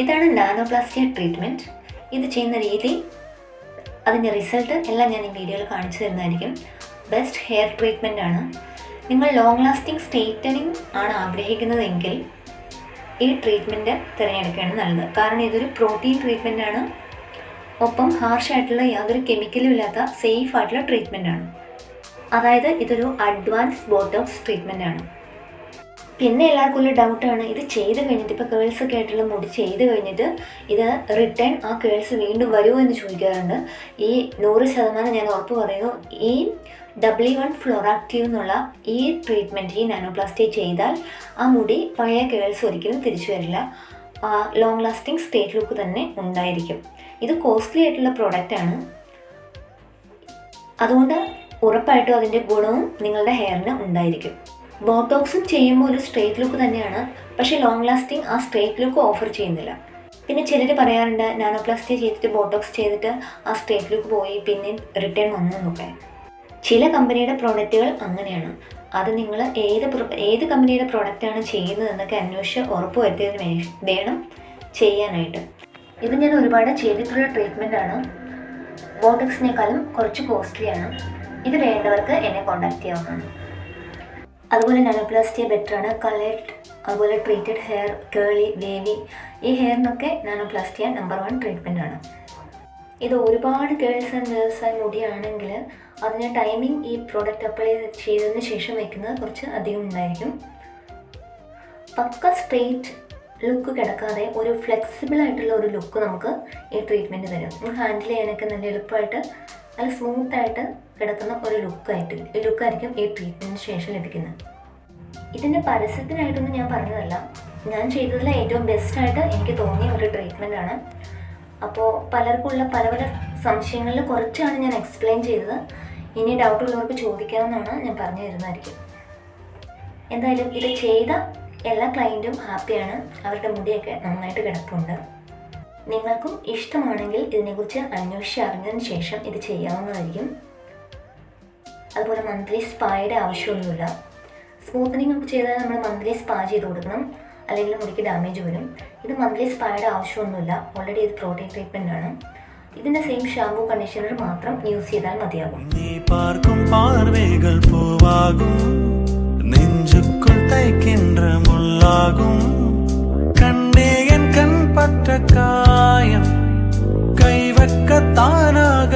ഇതാണ് nanoplastia treatment ഇത് ചെയ്യുന്ന രീതി അതിന്റെ റിസൾട്ട് എല്ലാം ഞാൻ ഈ വീഡിയോയിൽ കാണിച്ചു തരുന്നതായിരിക്കും. ബെസ്റ്റ് ഹെയർ ട്രീറ്റ്മെന്റ് ആണ്. നിങ്ങൾ ലോങ് ലാസ്റ്റിംഗ് സ്ട്രെയിറ്റനിങ് ആണ് ആഗ്രഹിക്കുന്നതെങ്കിൽ ഈ ട്രീറ്റ്മെന്റ് തിരഞ്ഞെടുക്കുകയാണ് നല്ലത്. കാരണം ഇതൊരു പ്രോട്ടീൻ ട്രീറ്റ്മെന്റ് ആണ്. ഒപ്പം ഹാർഷ് ആയിട്ടുള്ള യാതൊരു കെമിക്കലും ഇല്ലാത്ത സേഫ് ആയിട്ടുള്ള ട്രീറ്റ്മെന്റ് ആണ്. അതായത് ഇതൊരു അഡ്വാൻസ് ബോട്ടോക്സ് ട്രീറ്റ്മെന്റ് ആണ്. പിന്നെ എല്ലാവർക്കും ഉള്ള ഡൗട്ടാണ് ഇത് ചെയ്ത് കഴിഞ്ഞിട്ട് ഇപ്പോൾ കേൾസ് ഒക്കെ ആയിട്ടുള്ള മുടി ചെയ്ത് കഴിഞ്ഞിട്ട് ഇത് റിട്ടേൺ ആ കേൾസ് വീണ്ടും വരുമോ എന്ന് ചോദിക്കാറുണ്ട്. ഈ നൂറ് ശതമാനം ഞാൻ ഉറപ്പ് പറയുന്നു ഈ ഡബ്ല്യു വൺ ഫ്ലോറാക്റ്റീവ് എന്നുള്ള ഈ ട്രീറ്റ്മെന്റ് ഈ നാനോപ്ലാസ്റ്റി ചെയ്താൽ ആ മുടി പഴയ കേൾസ് ഒരിക്കലും തിരിച്ചു വരില്ല. ലോങ് ലാസ്റ്റിംഗ് സ്റ്റേറ്റ് ലുക്ക് തന്നെ ഉണ്ടായിരിക്കും. ഇത് കോസ്റ്റ്ലി ആയിട്ടുള്ള പ്രോഡക്റ്റ് ആണ്. അതുകൊണ്ട് ഉറപ്പായിട്ടും അതിന്റെ ഗുണവും നിങ്ങളുടെ ഹെയറിന് ഉണ്ടായിരിക്കും. ബോട്ടോക്സും ചെയ്യുമ്പോൾ ഒരു സ്ട്രേറ്റ് ലുക്ക് തന്നെയാണ്. പക്ഷേ ലോങ് ലാസ്റ്റിംഗ് ആ സ്ട്രേറ്റ് ലുക്ക് ഓഫർ ചെയ്യുന്നില്ല. പിന്നെ ചിലർ പറയാറുണ്ട് നാനോപ്ലാസ്റ്റി ചെയ്തിട്ട് ബോട്ടോക്സ് ചെയ്തിട്ട് ആ സ്ട്രേറ്റ് ലുക്ക് പോയി പിന്നെ റിട്ടേൺ വന്നു എന്നൊക്കെ ചില കമ്പനിയുടെ പ്രോഡക്റ്റുകൾ അങ്ങനെയാണ്. അത് നിങ്ങൾ ഏത് ഏത് കമ്പനിയുടെ പ്രോഡക്റ്റാണ് ചെയ്യുന്നത് എന്നൊക്കെ അന്വേഷിച്ച് ഉറപ്പ് വരുത്തിയതിന് വേണം ചെയ്യാനായിട്ട്. ഇത് ഞാൻ ഒരുപാട് ചെയ്തിട്ടുള്ള ട്രീറ്റ്മെന്റ് ആണ്. ബോട്ടോക്സിനേക്കാളും കുറച്ച് കോസ്റ്റ്ലിയാണ് ഇത് വേണ്ടവർക്ക് എന്നെ കോൺടാക്ട് ചെയ്യാവുന്നതാണ്. അതുപോലെ നാനോപ്ലാസ്റ്റിയ ബെറ്റർ ആണ് കളേർഡ് അതുപോലെ ട്രീറ്റഡ് ഹെയർ കേളി വേവി ഈ ഹെയറിനൊക്കെ നാനോപ്ലാസ്റ്റിയ നമ്പർ വൺ ട്രീറ്റ്മെന്റ് ആണ്. ഇത് ഒരുപാട് ഗേൾസ് ആൻഡ് ഗേൾസ് ആൻഡ് മുടിയാണെങ്കിൽ അതിന് ടൈമിംഗ് ഈ പ്രോഡക്റ്റ് അപ്ലൈ ചെയ്തതിന് ശേഷം വയ്ക്കുന്നത് കുറച്ച് അധികം ഉണ്ടായിരിക്കും. പക്ക സ്ട്രെയിറ്റ് ലുക്ക് കിടക്കാതെ ഒരു ഫ്ലെക്സിബിൾ ആയിട്ടുള്ള ഒരു ലുക്ക് നമുക്ക് ഈ ട്രീറ്റ്മെന്റ് തരും. ഹാൻഡിൽ ചെയ്യാനൊക്കെ നല്ല എളുപ്പമായിട്ട് നല്ല സ്മൂത്തായിട്ട് കിടക്കുന്ന ഒരു ലുക്കായിട്ട് ലുക്കായിരിക്കും ഈ ട്രീറ്റ്മെന്റിന് ശേഷം ലഭിക്കുന്നത്. ഇതിന്റെ പരസ്യത്തിനായിട്ടൊന്നും ഞാൻ പറഞ്ഞതല്ല. ഞാൻ ചെയ്തതിൽ ഏറ്റവും ബെസ്റ്റായിട്ട് എനിക്ക് തോന്നിയ ഒരു ട്രീറ്റ്മെന്റ് ആണ്. അപ്പോൾ പലർക്കുള്ള പല പല സംശയങ്ങളിൽ കുറച്ചാണ് ഞാൻ എക്സ്പ്ലെയിൻ ചെയ്തത്. ഇനി ഡൗട്ട് ഉള്ളവർക്ക് ചോദിക്കാമെന്നാണ് ഞാൻ പറഞ്ഞു തരുന്നതായിരിക്കും. എന്തായാലും ഇത് ചെയ്ത എല്ലാ ക്ലയന്റും ഹാപ്പിയാണ് അവരുടെ മുടിയൊക്കെ നന്നായിട്ട് കിടപ്പുണ്ട്. നിങ്ങൾക്കും ഇഷ്ടമാണെങ്കിൽ ഇതിനെക്കുറിച്ച് അന്വേഷിച്ച് അറിഞ്ഞതിന് ശേഷം ഇത് ചെയ്യാവുന്നതായിരിക്കും. അതുപോലെ മന്ത്ലി സ്പായുടെ ആവശ്യമൊന്നുമില്ല. സ്മൂത്തനിങ് ഒക്കെ ചെയ്താൽ നമ്മൾ മന്ത്ലി സ്പാ ചെയ്ത് കൊടുക്കണം. അല്ലെങ്കിൽ മുടിക്ക് ഡാമേജ് വരും. ഇത് മന്ത്ലി സ്പായുടെ ആവശ്യമൊന്നുമില്ല. ഓൾറെഡി ഇത് പ്രോട്ടീൻ ട്രീറ്റ്മെന്റ് ആണ്. ഇതിന്റെ സെയിം ഷാമ്പു കണ്ടീഷണർ മാത്രം യൂസ് ചെയ്താൽ മതിയാകും. നീ പാർക്കും தானாக